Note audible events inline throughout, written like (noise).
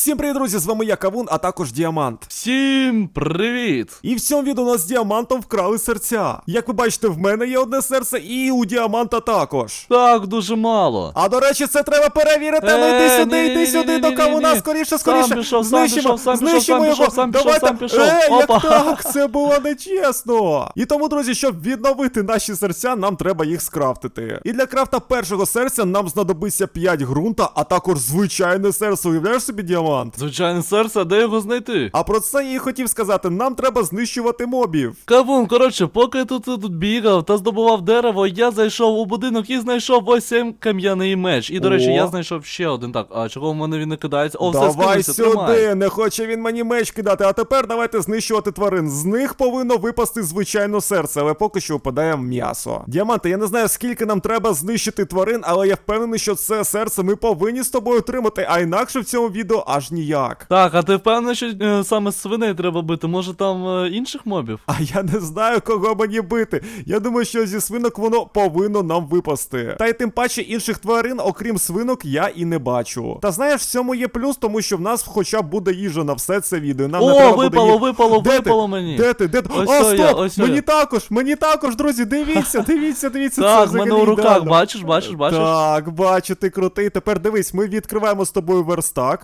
Всім привіт, друзі! З вами я Кавун, а також Діамант. Всім привіт! І в цьому відео у нас з діамантом вкрали серця. Як ви бачите, в мене є одне серце, і у діаманта також. Так, дуже мало. А до речі, це треба перевірити. ну Е, йди сюди, ні, йди сюди до кавуна, скоріше, Сам скоріше. пішов, сам знищимо, пішов, сам знищимо його. сам пішов, Давайте. сам пішов. Е, як так? Це було нечесно. І тому, друзі, щоб відновити наші серця, нам треба їх скрафтити. І для крафта першого серця нам знадобиться 5 ґрунта, а також звичайне серце. Уявляєш собі діамант? Звичайне серце, а де його знайти? А про це я і хотів сказати. Нам треба знищувати мобів. Кавун, коротше, поки я тут, тут бігав та здобував дерево, я зайшов у будинок і знайшов ось цей кам'яний меч. І, до речі, О. я знайшов ще один. Так, а чого в мене він не кидається? О, все Давай скинувся, сюди, тримай. не хоче він мені меч кидати. А тепер давайте знищувати тварин. З них повинно випасти звичайно серце, але поки що випадає м'ясо. Діаманти, я не знаю скільки нам треба знищити тварин, але я впевнений, що це серце ми повинні з тобою отримати, а інакше в цьому відео аж ніяк. Так, а ти впевнений, що е, саме свиней треба бити? Може там е, інших мобів? А я не знаю, кого мені бити. Я думаю, що зі свинок воно повинно нам випасти. Та й тим паче інших тварин, окрім свинок, я і не бачу. Та знаєш, в цьому є плюс, тому що в нас хоча б буде їжа на все це відео. Нам не О, треба буде випало, їх- випало, Де випало ти? мені. Де ти? Де ти? Ось О, це стоп! я, ось мені я. також, мені також, друзі, дивіться, (laughs) дивіться, дивіться. Так, це в мене взагалі у руках, ідеально. бачиш, бачиш, бачиш? Так, бачу, ти крутий. Тепер дивись, ми відкриваємо з тобою верстак.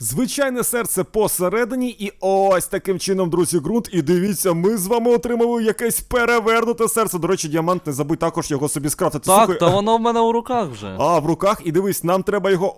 Звичайне серце посередині, і ось таким чином, друзі, ґрунт. І дивіться, ми з вами отримали якесь перевернуте серце. До речі, діамант, не забудь також його собі скрафтити. Так, Слухай, та воно в мене у руках вже. А, в руках, і дивись, нам треба його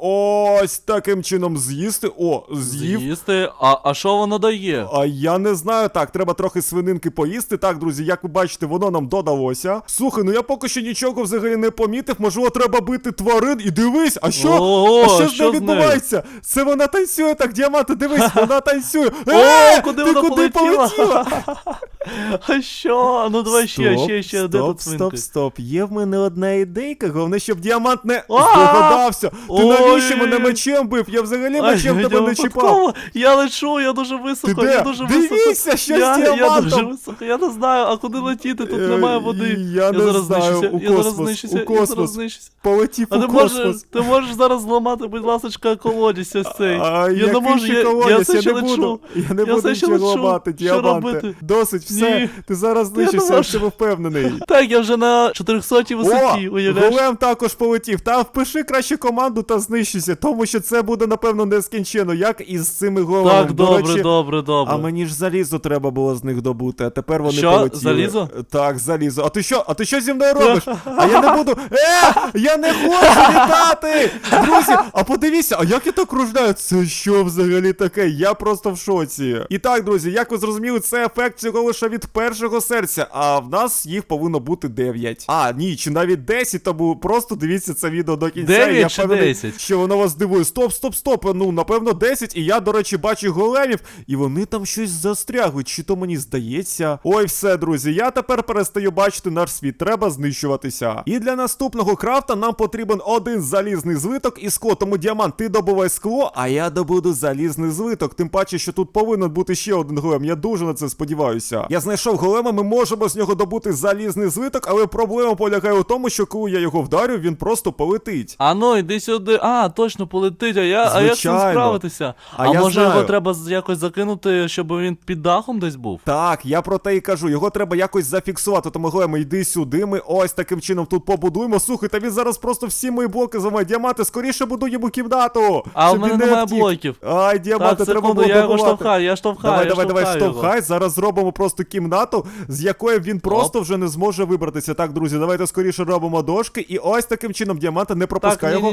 ось таким чином з'їсти. О, з'їв. З'їсти, а, а що воно дає? А я не знаю, так, треба трохи свининки поїсти. Так, друзі, як ви бачите, воно нам додалося. Слухай, ну я поки що нічого взагалі не помітив. Можливо, треба бити тварин. І дивись, а що? Ого, а що що з нею? відбувається? Це вона танцює, так, діаманти, дивись, (laughs) вона танцює. О, куди ти вона куди полетіла? полетіла? (laughs) (laughs) А що? Ну давай ще, Стоп, ще, ще, де стоп, тут свинки? стоп, стоп. Є в мене одна ідейка. Головне, щоб діамант не А! здогадався. Ти Ой. навіщо мене мечем бив? Я взагалі мечем я тебе не чіпав. випадково. Я лечу, я дуже високо, Ти де? я дуже Дивіться, високо. що я, з я дуже діамантом. високо, я не знаю, а куди летіти, тут Е, немає води. я не зараз знаю, знищуся, у я зараз космос, знищуся, у я космос. зараз знищуся. Полетів А у ти космос. ти можеш зараз зламати, будь ласка, колодязь ось цей. А, я який не можу, ще я, я колодязь? все ще не лечу. буду. Я не Я буду все ще нічого лечу. ламати, Що діаманти. робити? Досить, все. Ні. Ти зараз знищишся, я в цьому впевнений. (laughs) Так, я вже на 400 висоті, уявляєш? голем також полетів. Та впиши краще команду та знищуйся, тому що це буде, напевно, нескінченно, як із цими големами. Так, добре, речі, добре, добре. А мені ж залізо треба було з них добути, а тепер вони Що? полетіли. Залізо? Так, залізо. А ти що? А ти що зі мною робиш? А я не (laughs) буду. Е! Я не хочу літати! Друзі, а подивіться, а як я так кружляю? Це що взагалі таке? Я просто в шоці. І так, друзі, як ви зрозуміли, це ефект цього лише від першого серця, а в нас їх повинно бути 9. А, ні, чи навіть 10, тому просто дивіться це відео до кінця. 9 я чи впевнений, 10? що воно вас дивує. Стоп, стоп, стоп. Ну, напевно, 10. І я, до речі, бачу големів, і вони там щось застрягли. Чи то мені здається? Ой, все, друзі. Я тепер перестаю бачити наш світ. Треба знищуватися. І для наступного крафта нам потрібен один залізний злиток і скло. Тому діамант, ти добувай скло, а я добуду залізний злиток. Тим паче, що тут повинен бути ще один голем. Я дуже на це сподіваюся. Я знайшов голема, ми можемо з нього добути залізний злиток, але проблема полягає у тому, що коли я його вдарю, він просто полетить. А ну, іди сюди. А, точно полетить, а я, а як з цим Звичайно. справитися? А А, я може знаю. його треба з- якось закинути, щоб він під дахом десь був? Так, я про те і кажу, його треба якось зафіксувати. Тому голема, йди сюди. Ми ось таким чином тут побудуємо. Слухай, та він зараз просто всі мої блоки зламає. Діаманти, скоріше будуй йому кімнату. А щоб в мене він не немає втік. блоків. Ай, діаманти, Так, треба секунду, було я його добувати. штовхаю, я штовхаю, Давай, я давай, давай, штовхаю його. штовхай. Зараз зробимо просто кімнату, з якої він просто вже не зможе вибратися. Так, друзі, давайте скоріше робимо дошки. І ось таким чином діаманта не пропускає його.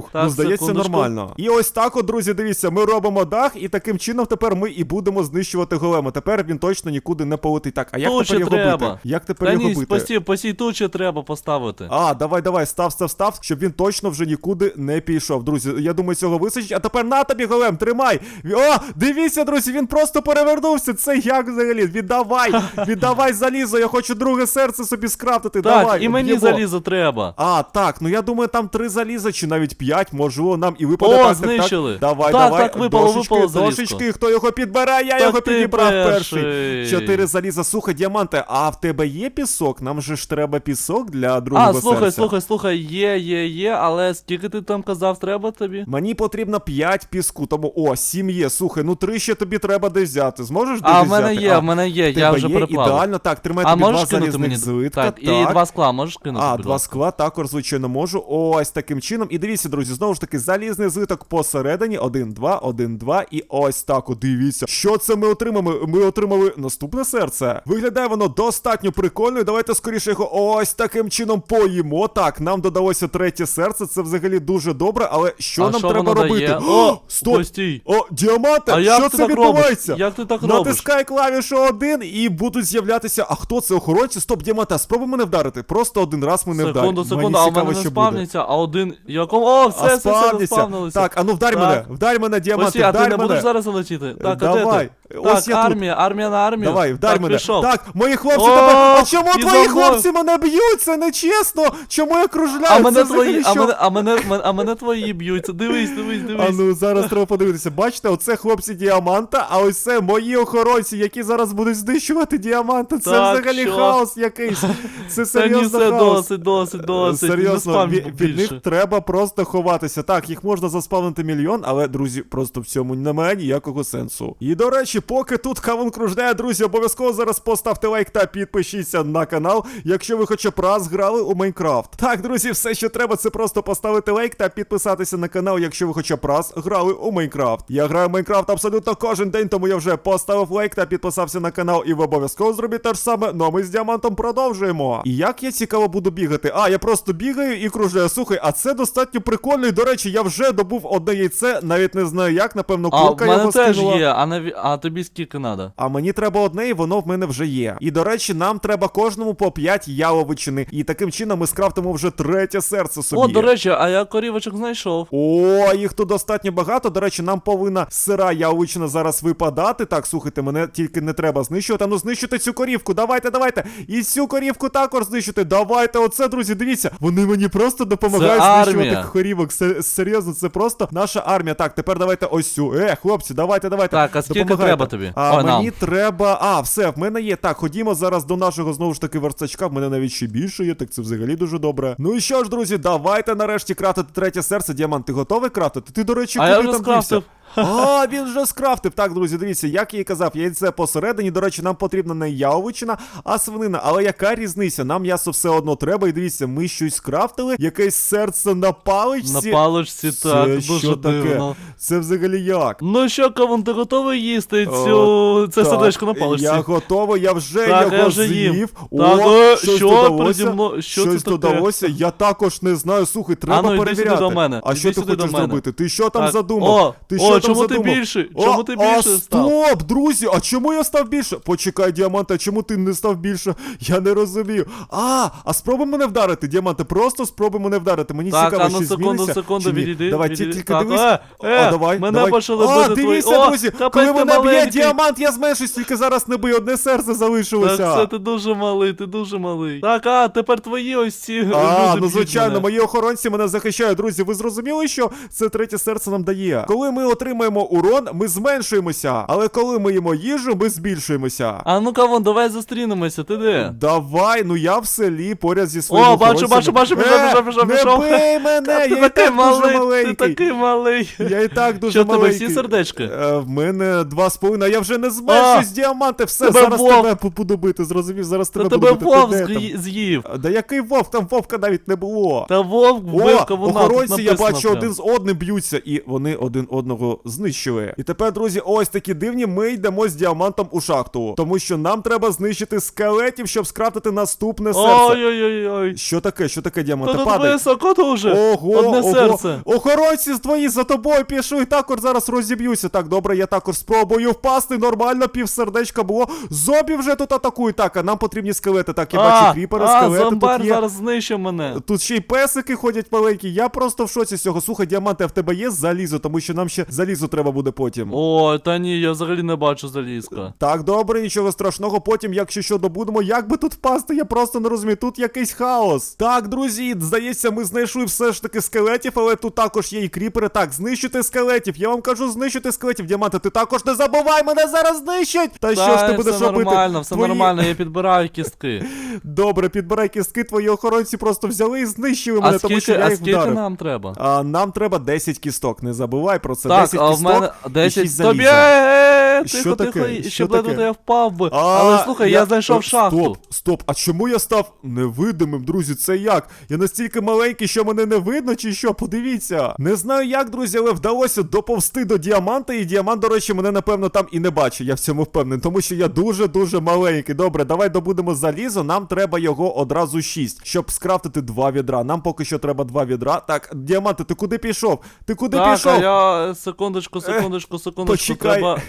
Фух, ну здається, нормально. І ось так, от, друзі, дивіться, ми робимо дах, і таким чином тепер ми і будемо знищувати голема. Тепер він точно нікуди не полетить. Так, а як Тучі тепер його треба. бити? Як тепер Та його ні, бити? постій, постій тучі треба поставити. А, давай, давай, став, став, став, щоб він точно вже нікуди не пішов. Друзі, я думаю, цього вистачить. А тепер на тобі, голем, тримай. О, дивіться, друзі, він просто перевернувся. Це як взагалі? Віддавай! Віддавай залізо, я хочу друге серце собі скрафтити. Так, Давай, і мені б'ємо. залізо треба. А, так, ну я думаю, там три заліза чи навіть п'ять, можливо, нам і випаде О, так, знищили. Так. Давай, Так, давай. так, випало, дошечки, випало дошечки, хто його підбере, я Так його підібрав перший. перший. Чотири заліза. Слухай, діаманте, а в тебе є пісок? Нам же ж треба пісок для другого А, слухай, серця. слухай, слухай, є, є, є, але скільки ти там казав, треба тобі? Мені потрібно 5 піску, тому о, 7 є. Слухай, ну 3 ще тобі треба десь взяти. Зможеш десь А, в взяти? мене є, в мене є, в я вже є? переплавив. Ідеально, так, тримай А два можеш кинути залізних мені? злитка. Так, і два скла можеш кинути, А, два ласка? скла також, звичайно, можу. Ось таким чином. І дивіться, друзі, знову ж таки, залізний злиток посередині. Один, два, один, два. І ось так. от, Дивіться. Що це ми отримали? Ми отримали наступне серце. Виглядає воно достатньо прикольно. І давайте скоріше його ось таким чином поїмо. Так, нам додалося третє серце. Це взагалі дуже добре, але що а нам що треба робити? дає? О, стоп! постій. О, діаманти, А що це так відбувається? Як ти так робиш? Натискай клавішу один і будуть з'являтися. А хто це охоронці? Стоп, діамата, спробуй мене вдарити. Просто один раз мене вдарить. Секунду, секунду, а в мене не а один. Якому. О, все, А все, все, все, заспавнилися. Так, а ну вдарь Так. мене, вдарь мене, діаманти, Постій, а ти не мене. будеш зараз залетіти? Так, а Давай. де ти? Ось я тут. армія, армія на армію. Давай, вдарь так, мене. Пішов. Так, мої хлопці О, тебе. А чому і твої за мною. хлопці мене б'ють? Це нечесно. Чому я кружляю? А Це мене взагалі твої, а що? мене, а мене, а мене твої б'ються. Дивись, дивись, дивись. А ну зараз треба подивитися. Бачите, оце хлопці діаманта, а ось це мої охоронці, які зараз будуть знищувати діаманта. Це Так, взагалі що? хаос якийсь. Це Та ні, серйозно все хаос. досить, досить, досить. Не Серйозно, спам від, від більше. них треба просто ховатися. Так, їх можна заспавнити мільйон, але, друзі, просто в цьому немає ніякого сенсу. І до речі, поки тут кавун кружляє, друзі, обов'язково зараз поставте лайк та підпишіться на канал, якщо ви хоча б раз грали у Майнкрафт. Так, друзі, все, що треба, це просто поставити лайк та підписатися на канал, якщо ви хоча б раз грали у Майнкрафт. Я граю в Майнкрафт абсолютно кожен день, тому я вже поставив лайк та підписався на канал, і ви обов'язково зробіть те ж саме. Ну а ми з діамантом продовжуємо. І як я цікаво буду бігати? А, я просто бігаю і кружляю. Слухай, а це достатньо прикольно. І до речі, я вже добув одне яйце, навіть не знаю як, напевно, А, в мене його теж скинула. є, а, наві... а тобі скільки треба? А мені треба одне, і воно в мене вже є. І до речі, нам треба кожному по 5 яловичини. І таким чином ми скрафтимо вже третє серце собі. О, до речі, а я корівочок знайшов. О, їх тут достатньо багато. До речі, нам повинна сира яловичина зараз випадати. Так, слухайте, мене тільки не треба знищувати. А ну знищуйте цю корівку. Давайте, давайте. І цю корівку також знищуйте. Давайте, оце, друзі, дивіться. Вони мені просто допомагають Це знищувати армія. корівок. Серйозно, це просто наша армія. Так, тепер давайте ось цю. Е, хлопці, давайте, давайте. Так, а скільки Допомагайте. Треба тобі? А нам. мені треба. А, все, в мене є. Так, ходімо зараз до нашого знову ж таки верстачка. В мене навіть ще більше є, так це взагалі дуже добре. Ну і що ж, друзі, давайте нарешті крафтити третє серце. Діамант, ти готовий крафтити? Ти, до речі, А куди я вже там скрафтив. А, він вже скрафтив. Так, друзі, дивіться, як я і казав, яйце посередині. До речі, нам потрібна не яловичина, а свинина. Але яка різниця? Нам м'ясо все одно треба. І дивіться, ми щось скрафтили, якесь серце на паличці. На паличці, Це так, що дуже таке? дивно. Це взагалі як? Ну що, кавун, ти готовий їсти О, це Так, сердечко на паличці? Я готовий, я вже Так, його я вже їм. з'їв. Так, О, е, щось що додалося. переді мною? Що це щось таке? додалося. Я також не знаю. Слухай, треба А ну, йди сюди перевіряти. до мене, А іди що ти сюди до хочеш мене. зробити? Ти що там Так, задумав? О, ти що чому ти задумав? більший? О, Чому ти а, більше став? Стоп, друзі, а чому я став більше? Почекай, діаманта, а чому ти не став більше? (laughs) Я не розумію. А, а спробуй мене вдарити, діаманте, просто спробуй мене вдарити. Мені Так, цікаво, а ну що секунду, зміниться, секунду, чи ні. відійди, Давай, відійди. тільки Так, дивись. е, е, а, давай, мене давай. почали а, бити твої- дивіться, О, друзі, капець, коли ти мене б'є маленький. діамант, я зменшусь, тільки зараз не бий, одне серце залишилося. Так, все, ти дуже малий, ти дуже малий. Так, а, тепер твої ось ці А, ну б'ють звичайно, мене. мої охоронці мене захищають. Друзі, ви зрозуміли, що це третє серце нам дає? Коли ми отримаємо урон, ми зменшуємося. Але коли ми їмо їжу, ми збільшуємося. А ну кавун, давай зустрінемося, ти де? Давай, ну я в селі поряд зі своїми О, бачу, бачу, бачу, пішов, Е, пішов, пішов, Не бий мене, я і такий так дуже ти такий малий. Я і так дуже Що в тебе всі сердечки? Е, в мене два з половиною, я вже не зменшуюсь, діаманти, все, тебе зараз вовк. тебе буду бити, зрозумів, зараз тебе тебе буду бити. вовк там? з'ї- з'їв. Да який вовк? Там вовка навіть не було. Та вовк вбив О, кавуна. охоронці, я бачу, один з одним б'ються, і вони один одного знищили. І тепер, друзі, ось такі дивні. Ми йдемо з діамантом у шахту, тому що нам треба знищити скелетів, щоб скрафтити наступне серце. Ой-ой-ой-ой. Що таке? Що таке, Та діаманте? тут Падай. високо дуже. Ого, Одне ого. серце. Охоронці з твої за тобою пішли, також зараз розіб'юся. Так, добре, я також спробую впасти. Нормально, пів сердечка було. Зомбі вже тут атакують. Так, а нам потрібні скелети. Так, я бачу кріпери, а, скелети зомбар тут є. зараз знищив мене. Тут ще й песики ходять маленькі. Я просто в шоці з цього. Слухай, діаманти, а в тебе є залізо, тому що нам ще залізо залізо треба буде потім. Ой, та ні, я взагалі не бачу залізка. Так, добре, нічого страшного. Потім, якщо що добудемо, як би тут впасти, я просто не розумію. Тут якийсь хаос. Так, друзі, здається, ми знайшли все ж таки скелетів, але тут також є і кріпери. Так, знищити скелетів. Я вам кажу, знищити скелетів. Діаманти, ти також не забувай, мене зараз знищать! Та що ж ти Та, будеш все робити? нормально, все Твої- нормально, я (laughs) підбираю кістки. Добре, підбирай кістки, твої охоронці просто взяли і знищили мене, А тому що скільки, я а скільки вдарив. нам треба? А, нам треба 10 кісток, не забувай про це. Так, 10 а в кісток мене і 10 6 тобі. заліза. Е, Що Тихо, таке? Що ще б ледве таке? я впав би. Але слухай, я знайшов е, шахту. Стоп, стоп. А чому я став невидимим, друзі? Це як? Я настільки маленький, що мене не видно, чи що? Подивіться. Не знаю як, друзі, але вдалося доповзти до діаманта, і діамант, до речі, мене напевно там і не бачить. Я в цьому впевнений, тому що я дуже-дуже маленький. Добре, давай добудемо залізо. Нам треба його одразу 6, щоб скрафтити два відра. Нам поки що треба два відра. Так, діаманти, ти куди пішов? Ти куди Так, пішов? я секундочку, секундочку, секундочку, почекай. треба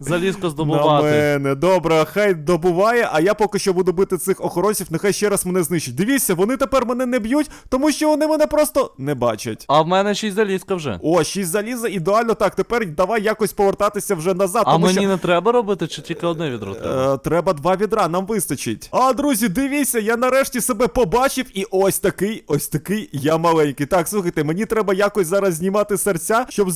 залізко На здобувати. мене, добре, хай добуває, а я поки що буду бити цих охоронців, нехай ще раз мене знищать. Дивіться, вони тепер мене не б'ють, тому що вони мене просто не бачать. А в мене 6 залізка вже. О, 6 заліза, ідеально так. Тепер давай якось повертатися вже назад. А тому мені що... не треба робити, чи тільки одне відро треба? Е, треба два відра, нам вистачить. А, друзі, дивіться, я нарешті себе побачив, і ось такий, ось такий я маленький. Так, слухайте, мені треба якось зараз знімати серця, щоб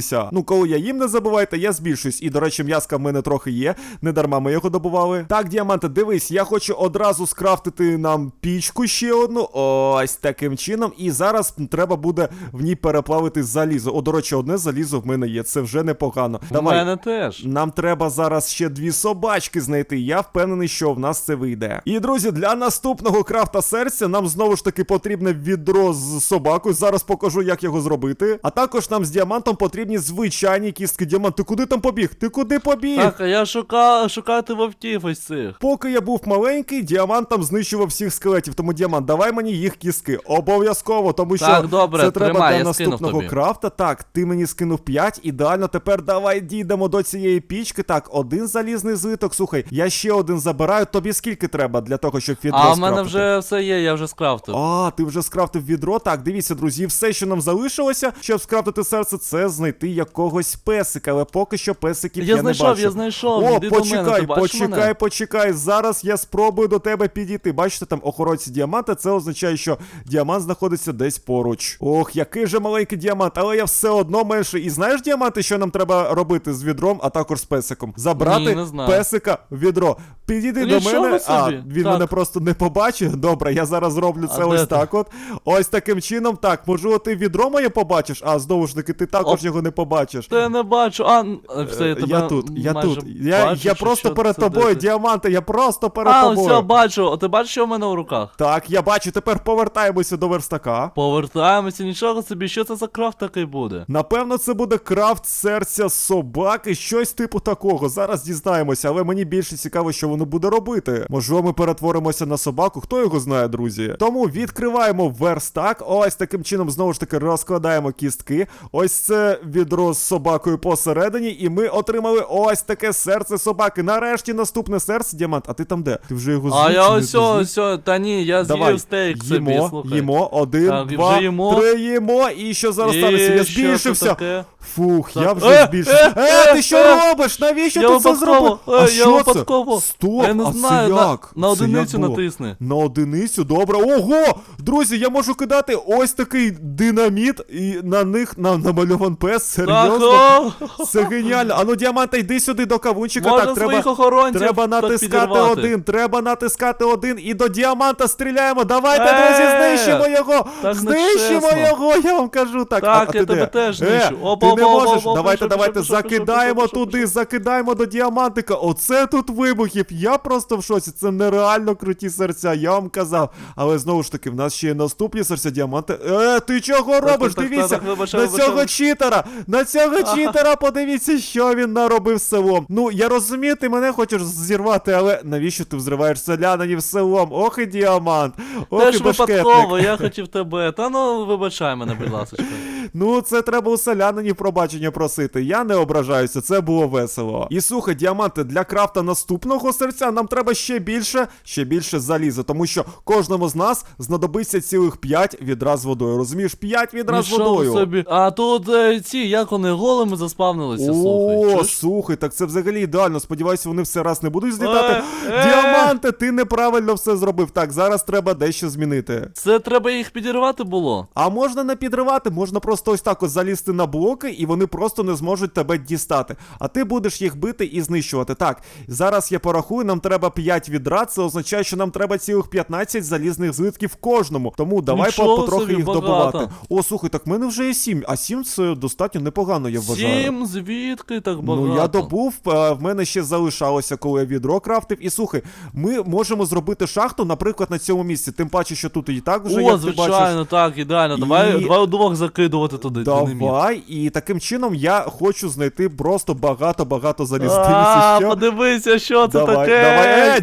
збільшитися. Ну, коли я їм не забувайте, я збільшуюсь. І, до речі, м'яска в мене трохи є. Не дарма ми його добували. Так, діаманти, дивись, я хочу одразу скрафтити нам пічку ще одну. Ось таким чином. І зараз треба буде в ній переплавити залізо. О, до речі, одне залізо в мене є. Це вже непогано. У мене теж. Нам треба зараз ще дві собачки знайти. Я впевнений, що в нас це вийде. І друзі, для наступного крафта серця нам знову ж таки потрібне відро з собакою. Зараз покажу, як його зробити. А також нам з діамантом потрібні звичайні кістки. Діамант, ти куди там побіг? Ти куди побіг? Так, а я шукаю, шукати вовків ось цих. Поки я був маленький, діамант там знищував всіх скелетів. Тому діамант, давай мені їх кістки. Обов'язково, тому що Так, добре, це треба тримай, для я наступного тобі. крафта. Так, ти мені скинув 5. Ідеально. Тепер давай дійдемо до цієї пічки. Так, один залізний злиток. Слухай, я ще один забираю. Тобі скільки треба для того, щоб відро А в мене скрафтити? вже все є, я вже скрафтив. А, ти вже скрафтив відро. Так, дивіться, друзі, все, що нам залишилося, щоб скрафтити серце, це знайти якогось песика. Але поки що песиків я, Я знайшов, не бачу. я знайшов. О, Іди до почекай, мене, почекай, мене? почекай. Зараз я спробую до тебе підійти. Бачите, там охоронці діаманта, це означає, що діамант знаходиться десь поруч. Ох, який же маленький діамант, але я все одно менше. І знаєш, діаманти, що нам треба робити з відром, а також з песиком? Забрати Ні, не знаю. песика в відро. Підійди до мене. А, він Так. мене просто не побачив. Добре, я зараз зроблю це А ось де ти? так. От ось таким чином. Так, можливо, ти відро моє побачиш, а знову ж таки, ти також Оп. його не побачиш. Та я не бачу. А, все, я Е, тебе я тут, я тут. Я, бачу, я просто перед тобою, ти. діаманти, я просто перед А, тобою. все, бачу. А ти бачиш, що в мене у руках? Так, я бачу, тепер повертаємося до верстака. Повертаємося, нічого собі, що це за крафт такий буде? Напевно, це буде крафт серця собаки, щось типу такого. Зараз дізнаємося, але мені більше цікаво, що воно буде робити. Можливо, ми перетворимося на собаку, хто його знає, друзі. Тому відкриваємо верстак. Ось таким чином, знову ж таки, розкладаємо кістки. Ось це відро з собакою посередині, і ми отримали ось таке серце собаки. Нарешті наступне серце, діамант. А ти там де? Ти вже його А я ось, ось, та ні, я Давай, з'їв стейк собі, їмо, слухай. їмо, один, Так, і два, їмо. три їмо, і що зараз І станеться? Я що це збільшився. таке? Фух, Так. я вже Е, збільшився. е, Е, ти е, що е. робиш? Навіщо Я ти це випадково, зробив? е, А я що випадково. це? Стоп, Я не а знаю, це на- як? на Це одиницю було? натисни. На одиницю, добре. Ого! Друзі, я можу кидати ось такий динаміт, і на них на, намальован пес. Серйозно? Це геніально. Ану, діаманта, йди сюди до кавунчика. Можна так, треба. Треба натискати підірвати. один, треба натискати один і до діаманта стріляємо. Давайте, Е, друзі, знищимо його! так знищимо його, я вам кажу. Так, Так, а, а я тебе теж Е, знищу. Ти не можеш. давайте, давайте, закидаємо туди, закидаємо до діамантика. Оце тут вибухів. Я просто в шоці. Це нереально круті серця, я вам казав. Але знову ж таки, в нас ще є наступні серця діаманти. Е, ти чого робиш? Дивіться, на цього читера, на цього (laughs) читера, подивіться, що він наробив селом. Ну, я розумію, ти мене хочеш зірвати, але навіщо ти взриваєш селянинів селом? Ох і діамант. Ох і Теж башкетник. випадково, я (laughs) хотів тебе. Та ну вибачай мене, будь ласка. Ну, це треба у селянинів пробачення просити. Я не ображаюся, це було весело. І слухай, діаманти, для крафта наступного серця нам треба ще більше, ще більше заліза, тому що кожному з нас знадобиться цілих 5 відра з водою. Розумієш, 5 відра з Нічого водою. собі. А тут е, ці, як вони голими заспавнилися, слухай. О, чуєш? слухай, так це взагалі ідеально. Сподіваюся, вони все раз не будуть злітати. Е, е. Діаманти, ти неправильно все зробив. Так, зараз треба дещо змінити. Це треба їх підірвати було. А можна не підривати, можна просто ось так ось залізти на блоки, і вони просто не зможуть тебе дістати. А ти будеш їх бити і знищувати. Так, зараз я порахую, нам треба 5 відра, це означає, що нам треба цілих 15 залізних злитків кожному. Тому давай Нічого потрохи собі, їх багато. добувати. О, слухай, так в мене вже є 7, а 7 це достатньо непогано, я вважаю. Сім, звідки так багато? Ну я добув, е, в мене ще залишалося, коли я відро крафтив. І слухай, ми можемо зробити шахту, наприклад, на цьому місці. Тим паче, що тут і так вже О, як ти звичайно, бачиш. так, ідеально. Давай, І- давай удвох закидувати туди. Давай, і таким чином я хочу знайти просто багато-багато заліз. А, що. подивися, що це Давай, таке.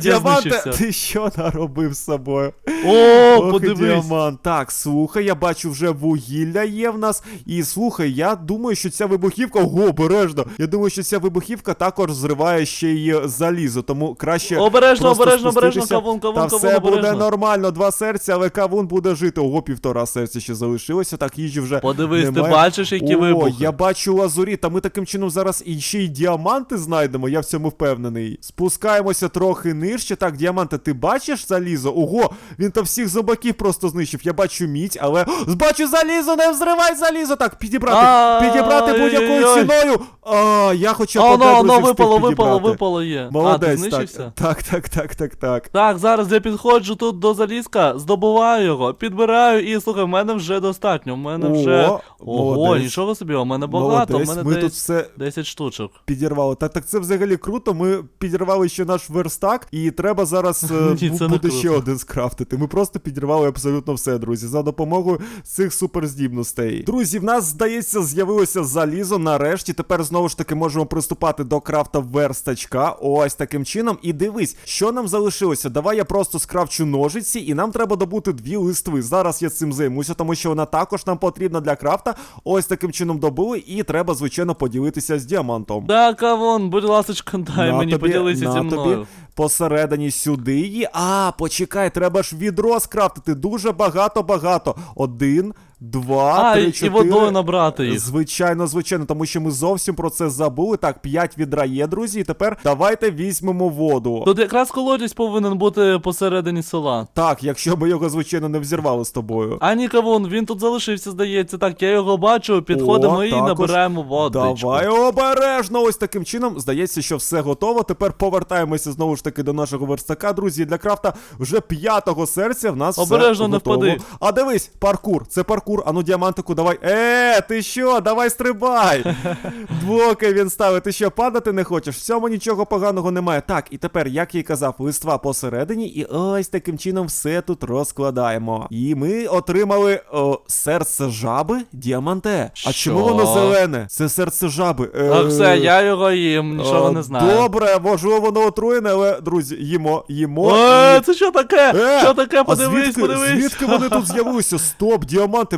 давай, е, ти що наробив з собою? О, Ох, подивись. діамант. Так, слухай, я бачу, вже вугілля є в нас. І слухай, я думаю, що ця вибухівка. Ого, обережно. Я думаю, що ця вибухівка також зриває ще й залізо, тому краще. Обережно, обережно, обережно, кавун, кавун, Та кавун, все буде нормально, два серця, але кавун буде жити. Ого, півтора серця ще залишилося. Так, їжі вже. Подивись, ти немає. бачиш, які О, вибухи? я бачу лазурі, та ми таким чином зараз і ще й діаманти знайдемо, я в цьому впевнений. Спускаємося трохи нижче. Так, діаманти, ти бачиш залізо? Ого, він там всіх зомбаків просто знищив. Я бачу мідь, але. Бачу залізо, не взривай залізо! Так, підібрати, підібрати будь-якою ціною. А, я хоча б воно, друзі, випало, випало, випало є. Молодець, знищився? так. Так, так, так, так, так. Так, зараз я підходжу тут до залізка, здобуваю його, підбираю і слухай, в мене вже достатньо. В мене вже. Ого, молодець. нічого собі, у мене багато, Молодець, у мене ми тут десь все 10 штучок. підірвали. Так, так це взагалі круто. Ми підірвали ще наш верстак, і треба зараз е, (laughs) Ні, бу- це не буде круто. ще один скрафтити. Ми просто підірвали абсолютно все, друзі, за допомогою цих суперздібностей. Друзі, в нас здається, з'явилося залізо. Нарешті тепер знову ж таки можемо приступати до крафта верстачка. Ось таким чином. І дивись, що нам залишилося. Давай я просто скрафчу ножиці, і нам треба добути дві листви. Зараз я цим займуся, тому що вона також нам потрібна для крафта. Ось таким чином добули, і треба, звичайно, поділитися з діамантом. Да, кавон, будь ласочка, дай На мені тобі, поділися на зі тобі. Посередині сюди її. А, почекай, треба ж відро скрафтити. Дуже багато-багато. Один, два, А, три, і, і водою набрати їх. Звичайно, звичайно, тому що ми зовсім про це забули. Так, 5 відра є, друзі. І тепер давайте візьмемо воду. Тут якраз колодязь повинен бути посередині села. Так, якщо ми його, звичайно, не взірвали з тобою. А ні, кавун, він тут залишився, здається. Так, я його бачу, підходимо О, і також. набираємо водичку. Давай обережно. Ось таким чином. Здається, що все готово. Тепер повертаємося знову ж таки до нашого верстака, друзі. Для крафта вже п'ятого серця в нас Обережно, все не готово. впади. А дивись, паркур. Це паркур. Ану, діамантику, давай. Е, ти що? Давай стрибай. (laughs) Блоки він ставить. Ти що, падати не хочеш? В цьому нічого поганого немає. Так, і тепер, як я й казав, листва посередині, і ось таким чином все тут розкладаємо. І ми отримали о, серце жаби діаманте. А Що? чому воно зелене? Це серце жаби. Е, Так, все, я його їм, нічого е, не знаю. Добре, можливо, воно отруєне, але, друзі, їмо, їмо. Е, і- це що таке? Е, що таке? а Подивись, звідки, подивись. Звідки вони тут з'явилися? (laughs) Стоп,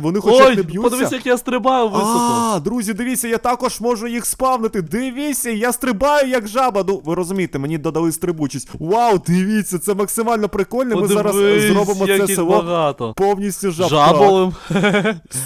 діаманти, вони хоча б не б'ються. подивись, як я стрибаю високо. А, друзі, дивіться, я також можу їх спавнити. Дивіться, я стрибаю як жаба. Ну, ви розумієте, мені додали стрибучість. Вау, дивіться, це максимально прикольно. Ми зараз зробимо це село багато. повністю жаб. Жабовим.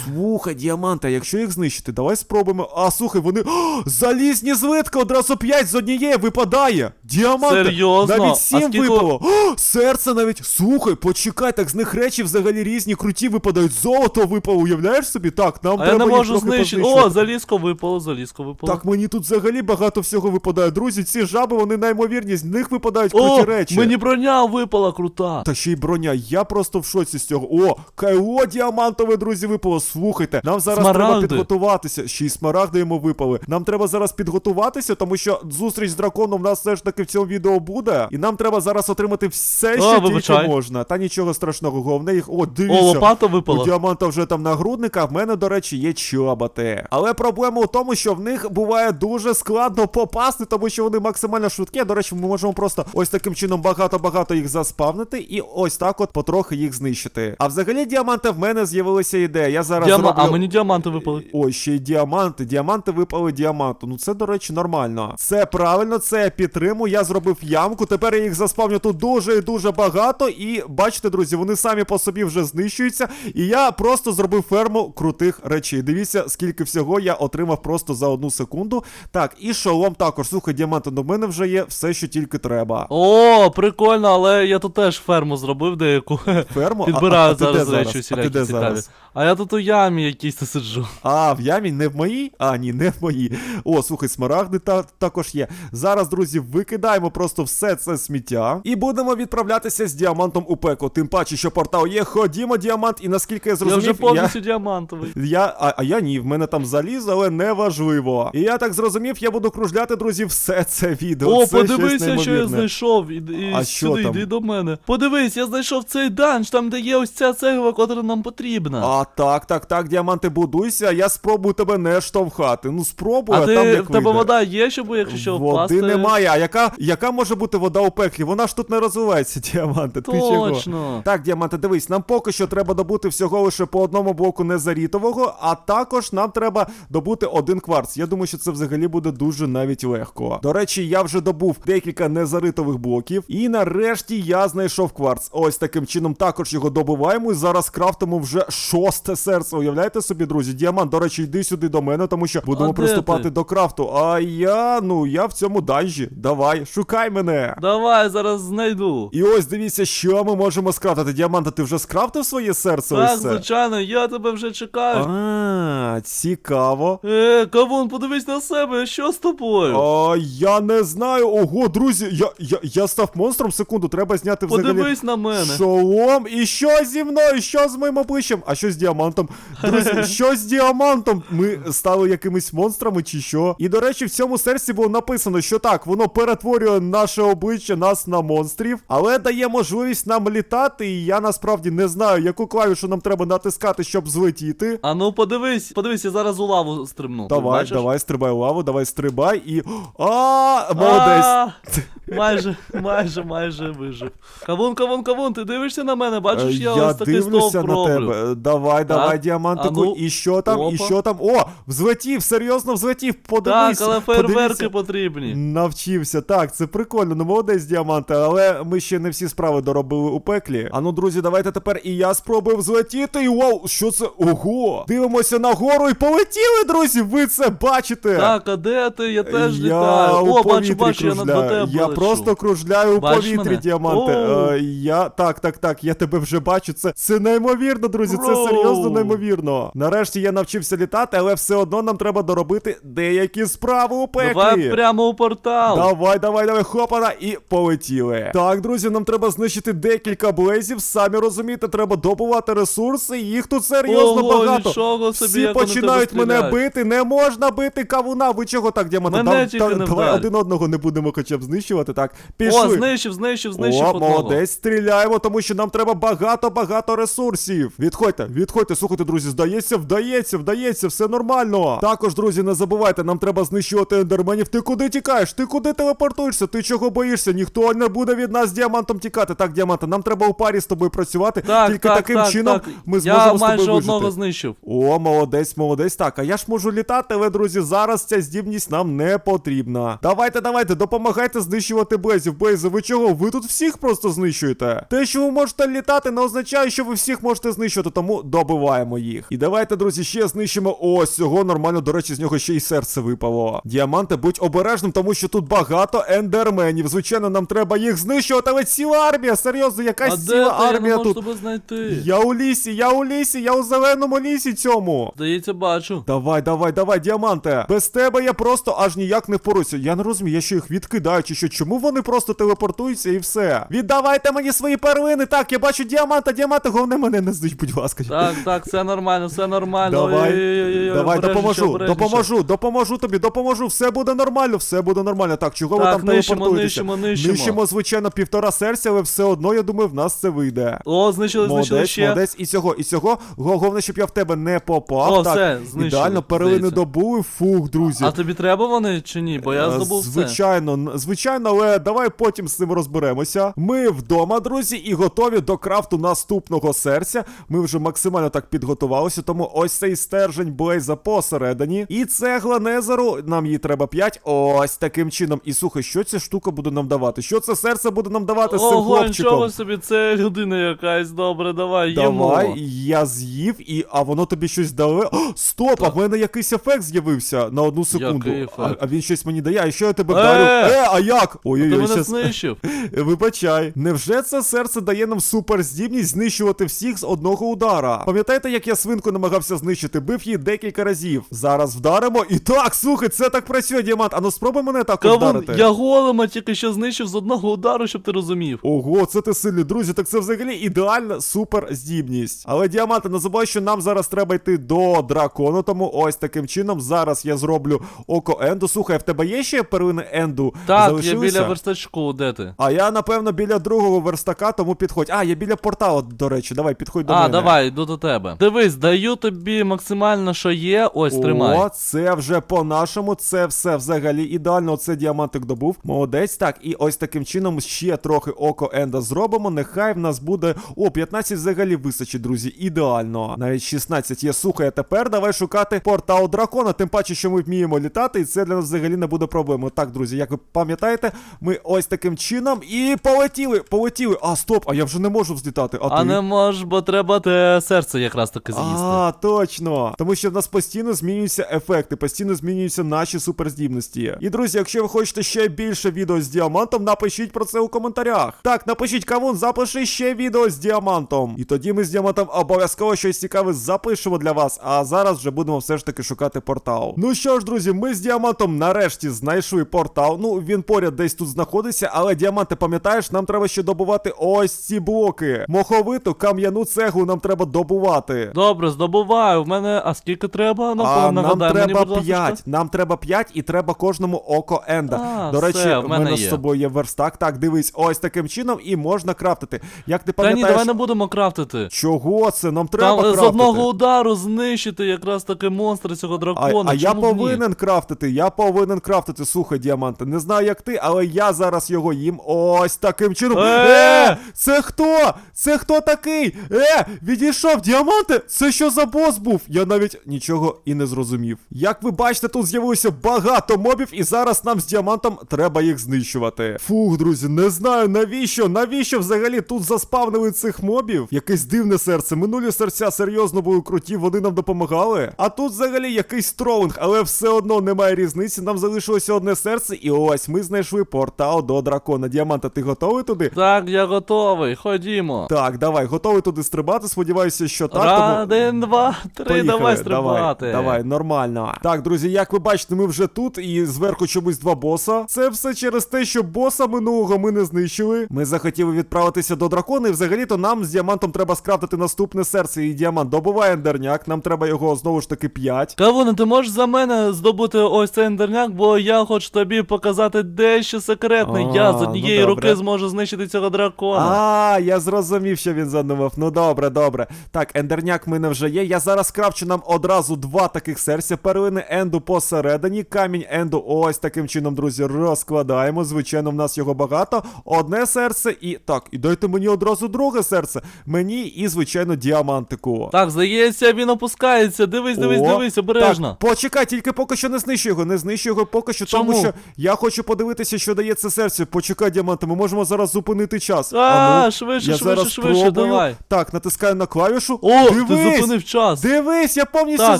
Слухай, діаманта, якщо їх знищити, давай спробуємо. А, слухай, вони. О, залізні злитки, одразу п'ять з однієї випадає. Діаманти. Серйозно? Навіть А сім скільки- випало. О, серце навіть. Слухай, почекай, так з них речі взагалі різні, круті випадають. Золото випало, уявляєш собі? Так, нам А я треба не їх можу трохи знищити. О, залізко випало, залізко випало. Так, мені тут взагалі багато всього випадає. Друзі, ці жаби, вони наймовірні, з них випадають круті О, речі. мені броня випала крута. Та ще й броня, я просто в шоці з цього. О, кайло діамантове, друзі, випало. Слухайте, нам зараз треба підготуватися. Ще й смарагди йому випали. Нам треба зараз підготуватися, тому що зустріч з драконом в нас все ж таки в цьому відео буде. І нам треба зараз отримати все, О, що тільки можна. Та нічого страшного, головне їх. О, дивіться. О, лопата У діаманта вже там нагрудника, в мене, до речі, є чоботи. Але проблема у тому, що в них буває дуже складно попасти, тому що вони максимально швидкі. До речі, ми можемо просто ось таким чином багато-багато їх заспавнити і ось так от потрохи їх знищити. А взагалі, діаманти, в мене з'явилася ідея. Я зараз Діама... зроблю... А мені діаманти випали. Ой, ще й діаманти. Діаманти випали діаманту. Ну це, до речі, нормально. Це правильно, це я підтримую. Я зробив ямку. Тепер я їх заспавню тут дуже і дуже багато. І бачите, друзі, вони самі по собі вже знищуються. І я просто зробив ферму крутих речей. Дивіться, скільки всього я отримав просто за одну секунду. Так, і шолом також. Слухай, діаманти, до мене вже є все, що тільки треба. О, прикольно, але я тут теж ферму зробив деяку. Ферму? Підбираю зараз речі всілякі цікаві. зараз? А я тут у ямі якійсь сиджу. А, в ямі не в моїй? А, ні, не в моїй. О, слухай, смарагди та, також є. Зараз, друзі, викидаємо просто все це сміття. І будемо відправлятися з діамантом у пекло. Тим паче, що портал є. Ходімо, діамант, і наскільки я Я зрозумів, вже повністю діамантовий. я, а, а я ні, в мене там залізо, але не важливо. І я так зрозумів, я буду кружляти, друзі, все це відео. О, це подивися, що я знайшов. Іди, і А що сюди, там? йди до мене. Подивись, я знайшов цей данж, там де є ось ця цегла, котра нам потрібна. А так, так, так, діаманти, будуйся, я спробую тебе не штовхати. Ну спробуй, а, а ти, там як в тебе вийде. вода є, щоб якщо що Води впасти? немає. А яка, яка може бути вода у пеклі? Вона ж тут не розвивається, (laughs) діаманти. Ти чого? Так, діаманти, дивись, нам поки що треба добути всього лише по одному блоку незарітового, а також нам треба добути один кварц. Я думаю, що це взагалі буде дуже навіть легко. До речі, я вже добув декілька незаритових блоків, і нарешті я знайшов кварц. Ось таким чином також його добуваємо. І зараз крафтимо вже шосте серце. Уявляєте собі, друзі? Діамант, до речі, йди сюди до мене, тому що будемо А приступати ти? до крафту. А я, ну, я в цьому данжі. Давай, шукай мене. Давай, зараз знайду. І ось дивіться, що ми можемо скрафтити. Діаманта, ти вже скрафтив своє серце? Так, ось це? звичайно, я тебе вже чекаю. А, цікаво. Е, кавун, подивись на себе, що з тобою? А, я не знаю. Ого, друзі, я, я, я став монстром. Секунду, треба зняти взагалі. Подивись на мене. Шолом, і що зі мною? Що з моїм обличчям? А що з діамантом? Друзі, (laughs) що з діамантом? Ми стали якимись монстрами чи що? І до речі, в цьому серці було написано, що так, воно перетворює наше обличчя нас на монстрів, але дає можливість нам літати. І я насправді не знаю, яку клавішу нам треба натискати, щоб злетіти. А ну подивись, подивись, я зараз у лаву стрибну. Давай, бачиш? давай, стрибай у лаву, давай стрибай і. (gasps) А, молодець. (laughs) Майже, майже, майже вижив. Кавун, кавун, кавун, ти дивишся на мене, бачиш, я, Е, ось такий дивлюся стовп на роблю. тебе. Давай, давай, діамантику. Ну, і що там, і що там? О, взлетів, серйозно взлетів. Подивись. Так, але фейерверки потрібні. Навчився, так, це прикольно, ну молодець діаманти, але ми ще не всі справи доробили у пеклі. А ну, друзі, давайте тепер і я спробую взлетіти. І вау, що це? Ого! Дивимося нагору і полетіли, друзі! Ви це бачите? Так, а де ти? Я теж я літаю. у О, бачу, бачу, я над до Я лечу. просто кружляю у повітрі, мене? діаманти. О. Е, я так, так, так. Я тебе вже бачу. Це це неймовірно, друзі. Це серйозно неймовірно. Нарешті я навчився літати, але все одно нам треба доробити деякі справи у пеклі. Давай прямо у портал. Давай, давай, давай, хопана, і полетіли. Так, друзі, нам треба знищити декілька блейзів. Самі розумієте, треба добувати ресурси. і Їх тут серйозно Ого, багато. нічого собі, Всі як вони починають тебе мене стріляють. бити. Не можна бити кавуна. Ви чого так, діаманти? Мене тільки не давай вдарь. один одного не будемо хоча б знищувати. Так, пішли. О, знищив, знищив, знищив О, одного. молодець, стріляємо, тому що нам треба багато-багато ресурсів. Відходьте, відходьте, слухайте, друзі, здається, вдається, вдається, все нормально. Також, друзі, не забувайте, нам треба знищувати ендерменів. Ти куди тікаєш? Ти куди телепортуєшся? Ти чого боїшся? Ніхто не буде від нас з діамантом тікати. Так, діаманта, нам треба у парі з тобою працювати. Так, Тільки так, таким так, чином так. ми Я зможемо майже одного знищив. О, молодець, молодець. Так, а я ж можу літати, але, друзі, зараз ця здібність нам не потрібна. Давайте, давайте, допомагайте знищувати Блейзів. Блейзи, ви чого? Ви тут всіх просто знищуєте. Те, що ви можете літати, не означає, що ви всіх можете знищувати, тому добиваємо їх. І давайте, друзі, ще знищимо ось цього нормально. До речі, з нього ще й серце випало. Діаманте, будь обережним, тому що тут багато ендерменів. Звичайно, нам треба їх знищувати, але ціла армія. Серйозно, якась а де ціла? Я армія не можу тут. тебе знайти. Я у лісі, я у лісі, я у зеленому лісі цьому. Здається, бачу. Давай, давай, давай, діаманте. Без тебе я просто аж ніяк не впоруся. Я не розумію, я що їх відкидаю чи що. Чому вони просто телепортуються і все? Віддавайте мені свої перлини. Так, я бачу діаманта, діаманта, головне мене не знищ, будь ласка. Так, так, все нормально, все нормально. Давай, Ой-ой-ой-ой, Давай, обережніше, допоможу, обережніше. допоможу, допоможу тобі, допоможу. Все буде нормально, все буде нормально. Так, чого ви Так, там нищимо, телепортуєтеся? нищимо, нищимо. Нищимо, звичайно, півтора серця, але все одно, я думаю, в нас це вийде. О, знищили, знищили Молодець, ще. молодець. І цього, і цього. Го- Головне, щоб я в тебе не попав. О, так, все, знищили, ідеально, перлини здається. добули. Фух, друзі. А тобі треба вони чи ні? Бо я Е, здобув все. Звичайно, н- звичайно, але давай потім з цим розберемося. Ми вдома, друзі, і готові до крафту наступного серця. Ми вже максимально так підготувалися, тому ось цей стержень Блейза посередині. І цегла Незеру, нам її треба 5. Ось таким чином. І слухай, що ця штука буде нам давати? Що це серце буде нам давати з цим Ого, хлопчиком? нічого собі, це людина якась, добре, давай, їмо. Давай, я з'їв, і а воно тобі щось дало. О, стоп, а в мене якийсь ефект з'явився на одну секунду. Який ефект? А, а він щось мені дає, а що я тебе Е! вдарю? Е, а як? Ти Ой-ой-ой, мене щас... знищив. (laughs) Вибачай, невже це серце дає нам суперздібність знищувати всіх з одного удара? Пам'ятаєте, як я свинку намагався знищити, бив її декілька разів. Зараз вдаримо. І так, слухай, це так працює, діамант. Ану спробуй мене також Кавун, вдарити. я голема тільки що знищив з одного удару, щоб ти розумів. Ого, це ти сильний, друзі. Так це взагалі ідеальна супер здібність. Але діаманти, не забувай, що нам зараз треба йти до дракону. Тому ось таким чином зараз я зроблю око Енду. Слухай, в тебе є ще первини Енду? Так, залишилися? я біля верстачку, де ти? А я, напевно, біля другого верстака, тому підходь. А, я біля порталу, до речі, давай, підходь до а, мене. давай, йду до тебе. Дивись, даю тобі максимально, що є. Ось, тримай. О, це вже по-нашому, це все взагалі ідеально. Оце діамантик добув. Молодець. Так, і ось таким чином ще трохи око Енда зробимо. Нехай в нас буде. О, 15 взагалі вистачить, друзі. Ідеально. Навіть 16 є. Слухай, а тепер давай шукати портал дракона. Тим паче, що ми вміємо літати, і це для нас взагалі не буде проблемою. Так, друзі, як ви пам'ятаєте, ми ось таким чином і полетіли. Полетіли. А, стоп, а я вже не можу взлітати. А, А ти? не можеш, бо треба те серце якраз таки з'їсти. А, точно. Тому що в нас постійно змінюються ефекти, постійно змінюються наші суперздібності. І друзі, якщо ви хочете ще більше відео з діамантом, напишіть про це у коментарях. Так, напишіть кавун, запиши ще відео з діамантом. І тоді ми з діамантом обов'язково щось цікаве запишемо для вас. А зараз вже будемо все ж таки шукати портал. Ну що ж, друзі, ми з діамантом нарешті знайшли портал. Ну, він поряд десь тут знаходиться, але діаманти, пам'ятаєш, нам треба ще добувати ось ці блоки. Моховиту кам'яну цеглу нам треба добувати. Добре, здобуваю. В мене. А скільки треба? Ну, А, нам нагадай треба мені, будь ласка. 5. Нам треба 5 і треба кожному око Енда. А, До речі, все, в в мене, мене з є. собою є верстак. Так, дивись, ось таким чином і можна крафтити. Як ти Та ні, пам'ятаєш, давай не будемо крафтити. чого це? Нам треба Там е, крафтити. з одного удару знищити якраз таки монстра цього А, дракона. а я Чому б ні? повинен крафтити, я повинен крафтити, слухай, діаманти. Не знаю, як ти, але я зараз його їм ось таким чином. Е! Це хто? Це хто такий? Е, відійшов діаманти? Це що за бос був? Я навіть нічого і не зрозумів. Як ви бачите, тут з'явилося багато мобів, і зараз нам з діамантом треба їх знищувати. Фух, друзі, не знаю навіщо, навіщо взагалі тут заспавнили цих мобів? Якесь дивне серце. Минулі серця серйозно були круті, вони нам допомагали. А тут взагалі якийсь тролинг, але все одно немає різниці. Нам залишилося одне серце, і ось ми знайшли портал до дракона. Діаманта, ти готовий туди? Так, я готовий. Ходімо. Так, давай, готовий туди стрибати. Сподіваюся, що так. тому- Один, два, три, Поїхали, давай стрибати. Давай, давай, нормально. Так, друзі, як ви бачите, ми вже тут, і зверху чомусь два боса. Це все через те, що боса минулого ми не знищили. Ми захотіли відправитися до дракона, і взагалі-то нам з діамантом треба скрафтити наступне серце. І діамант добуває ендерняк. Нам треба його знову ж таки 5. Кавуне, ти можеш за мене здобути ось цей ендерняк, бо я хочу тобі показати дещо секретне. А, я з ну однієї руки зможу знищити цього дракона. А, я зрозумів, що він задумав. Ну добре, добре. Так, ендерняк в мене вже є. Я зараз крафчу нам одразу два таких серця. Перлини енду посередині. Камінь енду ось таким чином, друзі, розкладаємо. Звичайно, в нас його багато. Одне серце і. Так, і дайте мені одразу друге серце. Мені і, звичайно, діамантику. Так, здається, він опускається. Дивись, дивись, О, дивись, обережно. Так, почекай, тільки поки що не знищу його, не знищу його поки що, тому що я хочу подивитися, що дає це серце. Почекай, діаманти, ми можемо зараз зупинити час. А, ну, швидше, я швидше, зараз швидше, спробую. давай. Так, натискаю на клавішу. О, ти зупинив час. Дивись, я повністю так,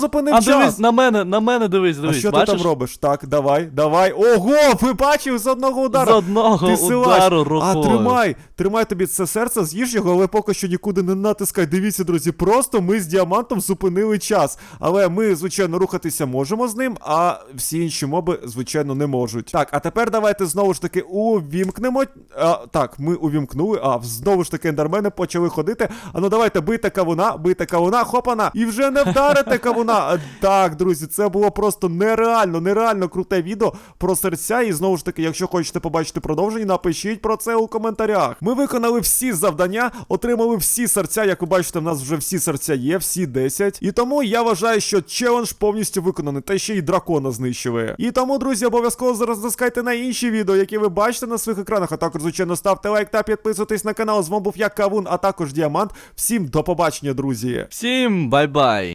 зупинив а час. дивись, на мене, на мене дивись, а дивись. що бачиш? ти там робиш? Так, давай, давай. Ого, ви бачили з одного удару. З одного Ти силач. удару рукою. А тримай, тримай тобі це серце, з'їж його, але поки що нікуди не натискай. Дивіться, друзі, просто ми з діамантом зупинили час. Але ми, звичайно, рухатися можемо з ним, а всі інші моби, звичайно, не можуть. Так, а тепер давайте знову ж таки увімкнемо. А, так, ми увімкнули. А, знову ж таки, ендермени почали ходити. А ну давайте бийте кавуна, бийте кавуна, хопана, і вже не вдарите кавуна. Так, друзі, це було просто нереально, нереально круте відео про серця. І знову ж таки, якщо хочете побачити продовження, напишіть про це у коментарях. Ми виконали всі завдання, отримали всі серця. Як ви бачите, в нас вже всі серця є, всі 10. І тому я вважаю, що челендж повністю виконаний, та ще й дракона знищили. І тому, друзі, обов'язково зараз натискайте на інші відео, які ви бачите на своїх екранах. А також, звичайно, ставте лайк та підписуйтесь на канал. З вами був я Кавун, а також Діамант. Всім до побачення, друзі. Всім бай-бай.